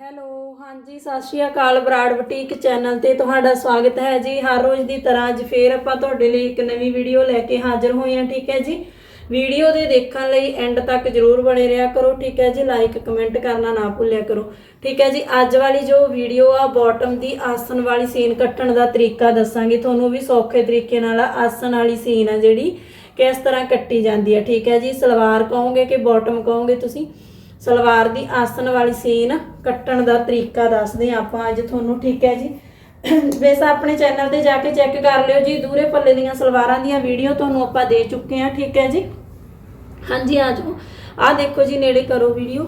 Hello, ਹਾਂਜੀ, ਸਤਿ ਸ਼੍ਰੀ ਅਕਾਲ Brar boutique channel ਤੇ ਤੁਹਾਡਾ ਸਵਾਗਤ ਹੈ ਜੀ। ਹਰ ਰੋਜ਼ ਦੀ ਤਰ੍ਹਾਂ ਅੱਜ ਫੇਰ ਆਪਾਂ ਤੁਹਾਡੇ ਲਈ ਇੱਕ ਨਵੀਂ ਵੀਡੀਓ ਲੈ ਕੇ ਹਾਜ਼ਰ ਹੋਏ ਹਾਂ, ਠੀਕ ਹੈ ਜੀ? ਵੀਡੀਓ ਦੇ ਦੇਖਣ ਲਈ ਐਂਡ ਤੱਕ ਜਰੂਰ ਬਣੇ ਰਿਹਾ ਕਰੋ, ਠੀਕ ਹੈ ਜੀ? ਲਾਈਕ ਕਮੈਂਟ ਕਰਨਾ ਨਾ ਭੁੱਲਿਆ ਕਰੋ। ਠੀਕ ਹੈ ਜੀ, ਅੱਜ ਵਾਲੀ ਜੋ ਵੀਡੀਓ ਆ ਬਾਟਮ ਦੀ ਆਸਨ ਵਾਲੀ ਸੀਨ ਕੱਟਣ ਦਾ ਤਰੀਕਾ ਦੱਸਾਂਗੇ। ਤੁਹਾਨੂੰ ਵੀ ਸੌਖੇ ਤਰੀਕੇ ਨਾਲ ਆਸਨ ਵਾਲੀ ਸੀਨ ਆ ਜਿਹੜੀ, ਕਿਸ ਤਰ੍ਹਾਂ ਕੱਟੀ ਜਾਂਦੀ ਹੈ, ਠੀਕ ਹੈ ਜੀ? ਸਲਵਾਰ ਕਹੋਗੇ ਕਿ ਬਾਟਮ ਕਹੋਗੇ ਤੁਸੀਂ? ਸਲਵਾਰ ਦੀ ਆਸਨ ਵਾਲੀ ਸੀਨ ਕੱਟਣ ਦਾ ਤਰੀਕਾ ਦੱਸਦੇ ਹਾਂ ਆਪਾਂ, ਅੱਜ ਤੁਹਾਨੂੰ ਠੀਕ ਹੈ ਜੀ। ਵੈਸੇ ਆਪਣੇ ਚੈਨਲ ਤੇ ਜਾ ਕੇ ਚੈੱਕ ਕਰ ਲਿਓ ਜੀ, ਦੂਰੇ ਪੱਲੇ ਦੀਆਂ ਸਲਵਾਰਾਂ ਦੀਆਂ ਵੀਡੀਓ ਤੁਹਾਨੂੰ ਆਪਾਂ ਦੇ ਚੁੱਕੇ ਹਾਂ, ਠੀਕ ਹੈ ਜੀ। ਹਾਂਜੀ, ਆ ਜਾਓ। ਆ ਦੇਖੋ ਜੀ, ਨੇੜੇ ਕਰੋ ਵੀਡੀਓ।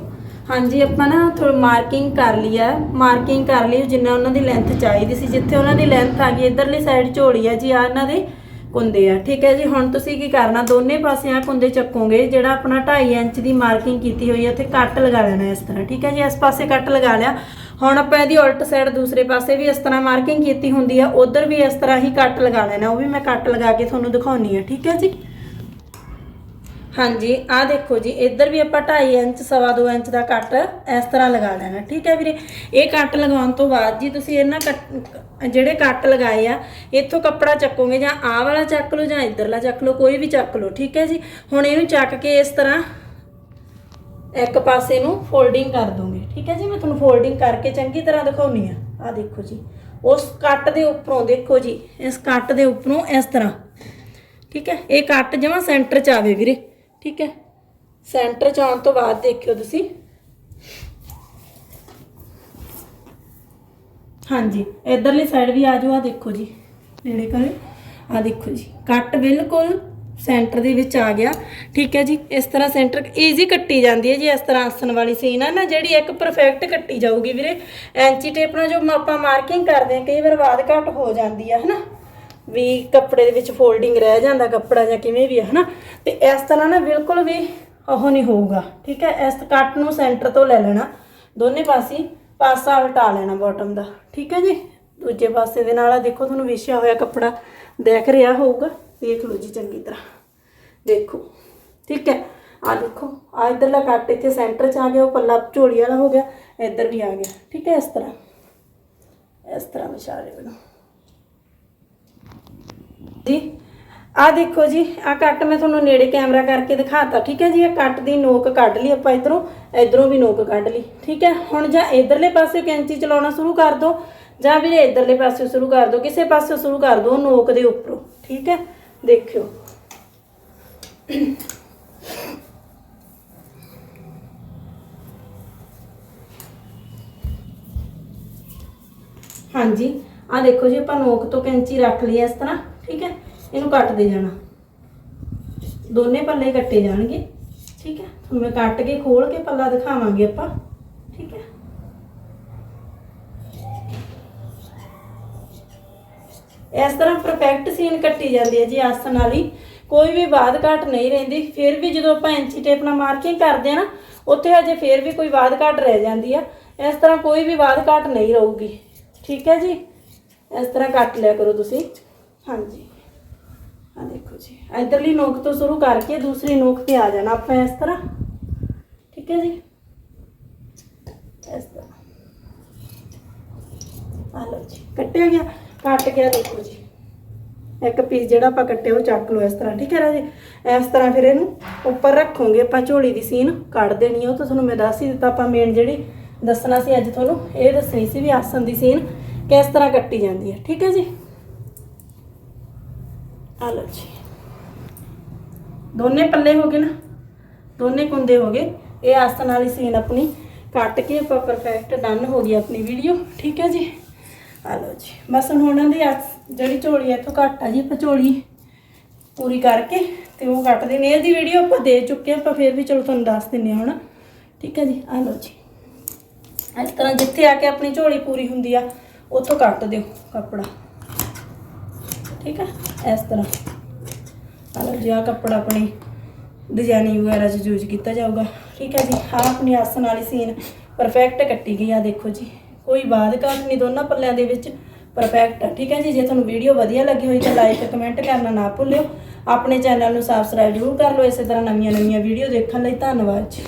ਹਾਂਜੀ, ਆਪਾਂ ਨਾ ਥੋੜੀ ਮਾਰਕਿੰਗ ਕਰ ਲਈ ਆ ਮਾਰਕਿੰਗ ਕਰ ਲਈ ਜਿੰਨਾ ਉਹਨਾਂ ਦੀ ਲੈਂਥ ਚਾਹੀਦੀ ਸੀ। ਜਿੱਥੇ ਉਹਨਾਂ ਦੀ ਲੈਂਥ ਆ ਗਈ, ਇਧਰਲੀ ਸਾਈਡ ਝੋਲੀ ਆ ਜੀ, ਆ ਇਹਨਾਂ ਦੇ ਕੁੰਦੇ ਆ। ਠੀਕ ਹੈ ਜੀ, ਹੁਣ ਤੁਸੀਂ ਕੀ ਕਰਨਾ? ਦੋਨੇ ਪਾਸੇ ਆ ਕੁੰਦੇ ਚੱਕੋਗੇ, ਜਿਹੜਾ ਆਪਣਾ 2.5 ਇੰਚ ਦੀ ਮਾਰਕਿੰਗ ਕੀਤੀ ਹੋਈ ਹੈ, ਉੱਥੇ ਕੱਟ ਲਗਾ ਲੈਣਾ ਇਸ ਤਰ੍ਹਾਂ। ਠੀਕ ਹੈ ਜੀ, ਇਸ ਪਾਸੇ ਕੱਟ ਲਗਾ ਲਿਆ। ਹੁਣ ਆਪਾਂ ਇਹਦੀ ਉਲਟ ਸਾਈਡ ਦੂਸਰੇ ਪਾਸੇ ਵੀ ਇਸ ਤਰ੍ਹਾਂ ਮਾਰਕਿੰਗ ਕੀਤੀ ਹੁੰਦੀ ਆ ਉਧਰ ਵੀ ਇਸ ਤਰ੍ਹਾਂ ਹੀ ਕੱਟ ਲਗਾ ਲੈਣਾ, ਉਹ ਵੀ ਮੈਂ ਕੱਟ ਲਗਾ ਕੇ ਤੁਹਾਨੂੰ ਦਿਖਾਉਣੀ ਆ ਠੀਕ ਹੈ ਜੀ? ਹਾਂਜੀ ਆ ਦੇਖੋ ਜੀ, ਇੱਧਰ ਵੀ ਆਪਾਂ 2.5 ਇੰਚ, ਸਵਾ 2 ਇੰਚ ਦਾ ਕੱਟ ਇਸ ਤਰ੍ਹਾਂ ਲਗਾ ਲੈਣਾ, ਠੀਕ ਹੈ ਵੀਰੇ? ਇਹ ਕੱਟ ਲਗਾਉਣ ਤੋਂ ਬਾਅਦ ਜੀ ਤੁਸੀਂ ਇਹਨਾਂ ਕੱਟ, ਜਿਹੜੇ ਕੱਟ ਲਗਾਏ ਆ, ਇੱਥੋਂ ਕੱਪੜਾ ਚੱਕੋਗੇ ਜਾਂ ਆਹ ਵਾਲਾ ਚੱਕ ਲਓ ਜਾਂ ਇੱਧਰਲਾ ਚੱਕ ਲਓ, ਕੋਈ ਵੀ ਚੱਕ ਲਓ, ਠੀਕ ਹੈ ਜੀ? ਹੁਣ ਇਹਨੂੰ ਚੱਕ ਕੇ ਇਸ ਤਰ੍ਹਾਂ ਇੱਕ ਪਾਸੇ ਨੂੰ ਫੋਲਡਿੰਗ ਕਰ ਦੋਗੇ, ਠੀਕ ਹੈ ਜੀ? ਮੈਂ ਤੁਹਾਨੂੰ ਫੋਲਡਿੰਗ ਕਰਕੇ ਚੰਗੀ ਤਰ੍ਹਾਂ ਦਿਖਾਉਣੀ ਆ। ਆ ਦੇਖੋ ਜੀ, ਉਸ ਕੱਟ ਦੇ ਉੱਪਰੋਂ ਦੇਖੋ ਜੀ, ਇਸ ਕੱਟ ਦੇ ਉੱਪਰੋਂ ਇਸ ਤਰ੍ਹਾਂ, ਠੀਕ ਹੈ? ਇਹ ਕੱਟ ਜਮਾ ਸੈਂਟਰ ਚ ਆਵੇ ਵੀਰੇ। ਠੀਕ ਹੈ? ਸੈਂਟਰ ਚ ਆਉਣ ਤੋਂ ਬਾਅਦ ਦੇਖਿਓ ਤੁਸੀਂ। ਹਾਂਜੀ, ਇਧਰਲੀ ਸਾਈਡ ਵੀ ਆ ਜਾਓ ਆ ਦੇਖੋ ਜੀ। ਨੇੜੇ ਕਰੇ। ਆ ਦੇਖੋ ਜੀ, ਕੱਟ ਬਿਲਕੁਲ ਸੈਂਟਰ ਦੇ ਵਿੱਚ ਆ ਗਿਆ। ਠੀਕ ਹੈ ਜੀ, ਇਸ ਤਰ੍ਹਾਂ ਸੈਂਟਰ ਈਜ਼ੀ ਕੱਟੀ ਜਾਂਦੀ ਹੈ ਜੀ, ਇਸ ਤਰ੍ਹਾਂ ਆਸਣ ਵਾਲੀ ਸੀਨ ਆ ਨਾ ਜਿਹੜੀ ਇੱਕ ਪਰਫੈਕਟ ਕੱਟੀ ਜਾਊਗੀ ਵੀਰੇ। ਐਂਚੀ ਟੇਪ ਨਾਲ ਜੋ ਆਪਾਂ ਮਾਰਕਿੰਗ ਕਰਦੇ ਹਾਂ, ਕਈ ਵਾਰ ਬਾਦ ਘਟ ਹੋ ਜਾਂਦੀ ਹੈ, ਹਨਾ? ਵੀ ਕੱਪੜੇ ਦੇ ਵਿੱਚ ਫੋਲਡਿੰਗ ਰਹਿ ਜਾਂਦਾ ਕੱਪੜਾ ਜਾਂ ਕਿਵੇਂ ਵੀ ਹੈ ਹਨਾ? ਤੇ ਇਸ ਤਰ੍ਹਾਂ ਨਾ ਬਿਲਕੁਲ ਵੀ ਉਹ ਨਹੀਂ ਹੋਊਗਾ, ਠੀਕ ਹੈ? ਇਸ ਕੱਟ ਨੂੰ ਸੈਂਟਰ ਤੋਂ ਲੈ ਲੈਣਾ, ਦੋਨੇ ਪਾਸੇ ਪਾਸਾ ਉਲਟਾ ਲੈਣਾ ਬਾਟਮ ਦਾ, ਠੀਕ ਹੈ ਜੀ? ਦੂਜੇ ਪਾਸੇ ਦੇ ਨਾਲ ਆ, ਦੇਖੋ ਤੁਹਾਨੂੰ ਵਿਛਿਆ ਹੋਇਆ ਕੱਪੜਾ ਦੇਖ ਰਿਹਾ ਹੋਊਗਾ, ਦੇਖ ਲਓ ਜੀ ਚੰਗੀ ਤਰ੍ਹਾਂ, ਦੇਖੋ, ਠੀਕ ਹੈ? ਆ ਦੇਖੋ ਆ ਇਧਰਲਾ ਕੱਟ ਇੱਥੇ ਸੈਂਟਰ 'ਚ ਆ ਗਿਆ, ਉਹ ਪੱਲਾ ਝੋਲੀ ਵਾਲਾ ਹੋ ਗਿਆ, ਇੱਧਰ ਵੀ ਆ ਗਿਆ, ਠੀਕ ਹੈ? ਇਸ ਤਰ੍ਹਾਂ ਇਸ ਤਰ੍ਹਾਂ ਵਿਛਾ ਲਿਓ ਜੀ। ਆ ਦੇਖੋ ਜੀ ਆ ਕੱਟ ਮੈਂ ਤੁਹਾਨੂੰ ਨੇੜੇ ਕੈਮਰਾ ਕਰਕੇ ਦਿਖਾਤਾ, ਠੀਕ ਹੈ ਜੀ? ਇਹ ਕੱਟ ਦੀ ਨੋਕ ਕੱਢ ਲਈ ਆਪਾਂ ਇਧਰੋਂ ਇਧਰੋਂ ਵੀ ਨੋਕ ਕੱਢ ਲਈ, ਠੀਕ ਹੈ? ਹੁਣ ਜਾਂ ਇਧਰਲੇ ਪਾਸੇ ਕੈਂਚੀ ਚਲਾਉਣਾ ਸ਼ੁਰੂ ਕਰ ਦਿਓ ਜਾਂ ਵੀਰੇ ਇਧਰਲੇ ਪਾਸੇ ਸ਼ੁਰੂ ਕਰ ਦਿਓ ਕਿਸੇ ਪਾਸੇ ਸ਼ੁਰੂ ਕਰ ਦਿਓ ਨੋਕ ਦੇ ਉੱਪਰੋਂ, ਠੀਕ ਹੈ? ਦੇਖਿਓ। ਹਾਂਜੀ ਆ ਦੇਖੋ ਜੀ, ਆਪਾਂ ਨੋਕ ਤੋਂ ਕੈਂਚੀ ਰੱਖ ਲਈ ਇਸ ਤਰ੍ਹਾਂ। ਇਹਨੂੰ ਕੱਟਦੇ ਜਾਣਾ। ਦੋਨੇ ਪੱਲੇ ਕੱਟੇ ਜਾਣਗੇ। ਠੀਕ ਹੈ? ਤੁਹਾਨੂੰ ਮੈਂ ਕੱਟ ਕੇ ਖੋਲ ਕੇ ਪੱਲਾ ਦਿਖਾਵਾਂਗੇ ਆਪਾਂ। ਠੀਕ ਹੈ? ਇਸ ਤਰ੍ਹਾਂ ਪਰਫੈਕਟ ਸੀਨ ਕੱਟੀ ਜਾਂਦੀ ਹੈ ਜੀ ਆਸਣ ਵਾਲੀ ਕੋਈ ਵੀ ਬਾਦ ਘਟ ਨਹੀਂ ਰਹਿੰਦੀ। ਫਿਰ ਵੀ ਜਦੋਂ ਆਪਾਂ ਇੰਚੀ ਟੇਪ ਨਾਲ ਮਾਰਕਿੰਗ ਕਰਦੇ ਆ ਨਾ, ਉੱਥੇ ਹਜੇ ਫਿਰ ਵੀ ਕੋਈ ਬਾਦ ਘਟ ਰਹਿ ਜਾਂਦੀ ਆ। ਇਸ ਤਰ੍ਹਾਂ ਕੋਈ ਵੀ ਬਾਦ ਘਟ ਨਹੀਂ ਰਹੂਗੀ। ਠੀਕ ਹੈ ਜੀ? ਇਸ ਤਰ੍ਹਾਂ ਕੱਟ ਲਿਆ ਕਰੋ ਤੁਸੀਂ। ਹਾਂਜੀ। ਆ ਦੇਖੋ ਜੀ, ਇਧਰਲੀ ਨੋਕ ਤੋਂ ਸ਼ੁਰੂ ਕਰਕੇ ਦੂਸਰੀ ਨੋਕ ਤੇ ਆ ਜਾਣਾ ਆਪਾਂ ਇਸ ਤਰ੍ਹਾਂ। ਠੀਕ ਹੈ ਜੀ? ਇਸ ਤਰ੍ਹਾਂ। ਆ ਲਓ ਜੀ, ਕੱਟਿਆ ਗਿਆ, ਕੱਟ ਗਿਆ ਦੇਖੋ ਜੀ। ਇੱਕ ਪੀਸ ਜਿਹੜਾ ਆਪਾਂ ਕੱਟਿਆ ਉਹ ਚੱਕ ਲਓ ਇਸ ਤਰ੍ਹਾਂ, ਠੀਕ ਹੈ ਰਾਜੇ? ਇਸ ਤਰ੍ਹਾਂ ਫਿਰ ਇਹਨੂੰ ਉੱਪਰ ਰੱਖੋਗੇ, ਆਪਾਂ ਝੋਲੀ ਦੀ ਸੀਨ ਕੱਢ ਦੇਣੀ ਆ, ਉਹ ਤਾਂ ਤੁਹਾਨੂੰ ਮੈਂ ਦੱਸ ਹੀ ਦਿੱਤਾ, ਆਪਾਂ ਮੇਨ ਜਿਹੜੀ ਦੱਸਣਾ ਸੀ ਅੱਜ ਤੁਹਾਨੂੰ, ਇਹ ਦੱਸਣੀ ਸੀ ਵੀ ਆਸਨ ਦੀ ਸੀਨ ਕਿਸ ਤਰ੍ਹਾਂ ਕੱਟੀ ਜਾਂਦੀ ਹੈ, ਠੀਕ ਹੈ ਜੀ? ਆ ਲਓ ਜੀ। ਦੋਨੇ ਪੱਲੇ ਹੋ ਗਏ ਨਾ? ਦੋਨੇ ਕੁੰਦੇ ਹੋ ਗਏ। ਇਹ ਆਸਨ ਵਾਲੀ ਸੀਨ ਆਪਣੀ ਕੱਟ ਕੇ ਆਪਾਂ ਪਰਫੈਕਟ ਡਨ ਹੋ ਗਈ ਆਪਣੀ ਵੀਡੀਓ ਠੀਕ ਹੈ ਜੀ? ਆ ਲਓ ਜੀ। ਬਸ ਹੁਣ ਉਹਨਾਂ ਦੀ ਆਸ- ਜਿਹੜੀ ਝੋਲੀ ਹੈ ਇੱਥੋਂ ਘੱਟ ਆ ਜੀ ਆਪਾਂ ਝੋਲੀ ਪੂਰੀ ਕਰਕੇ ਤੇ ਉਹ ਕੱਟ ਦੇਣੀ ਇਹਦੀ ਵੀਡੀਓ ਆਪਾਂ ਦੇ ਚੁੱਕੇ ਹਾਂ, ਆਪਾਂ ਫਿਰ ਵੀ ਚਲੋ ਤੁਹਾਨੂੰ ਦੱਸ ਦਿੰਨੇ ਹਾਂ ਹੁਣ। ਠੀਕ ਹੈ ਜੀ? ਆ ਲਓ ਜੀ। ਇਸ ਤਰ੍ਹਾਂ ਜਿੱਥੇ ਆ ਕੇ ਆਪਣੀ ਝੋਲੀ ਪੂਰੀ ਹੁੰਦੀ ਆ, ਉੱਥੋਂ ਕੱਟ ਦਿਓ ਕੱਪੜਾ। ਠੀਕ ਹੈ ਇਸ ਤਰ੍ਹਾਂ। ਆ ਜੀ ਆਹ ਕੱਪੜਾ ਆਪਣੀ ਡਿਜ਼ਾਈਨਿੰਗ ਵਗੈਰਾ 'ਚ ਯੂਜ਼ ਕੀਤਾ ਜਾਊਗਾ। ਠੀਕ ਹੈ ਜੀ, ਆਹ ਆਪਣੀ ਆਸਨ ਵਾਲੀ ਸੀਨ ਪਰਫੈਕਟ ਕੱਟੀ ਗਈ ਆ, ਦੇਖੋ ਜੀ। ਕੋਈ ਬਾਦ ਘਾਟ ਨਹੀਂ, ਦੋਨਾਂ ਪੱਲਿਆਂ ਦੇ ਵਿੱਚ ਪਰਫੈਕਟ ਆ, ਠੀਕ ਹੈ ਜੀ। ਜੇ ਤੁਹਾਨੂੰ ਵੀਡੀਓ ਵਧੀਆ ਲੱਗੀ ਹੋਈ ਤਾਂ ਲਾਈਕ ਕਮੈਂਟ ਕਰਨਾ ਨਾ ਭੁੱਲਿਓ। ਆਪਣੇ ਚੈਨਲ ਨੂੰ ਸਬਸਕ੍ਰਾਈਬ ਜ਼ਰੂਰ ਕਰ ਲਓ, ਇਸੇ ਤਰ੍ਹਾਂ ਨਵੀਆਂ ਨਵੀਆਂ ਵੀਡੀਓ ਦੇਖਣ ਲਈ। ਧੰਨਵਾਦ ਜੀ।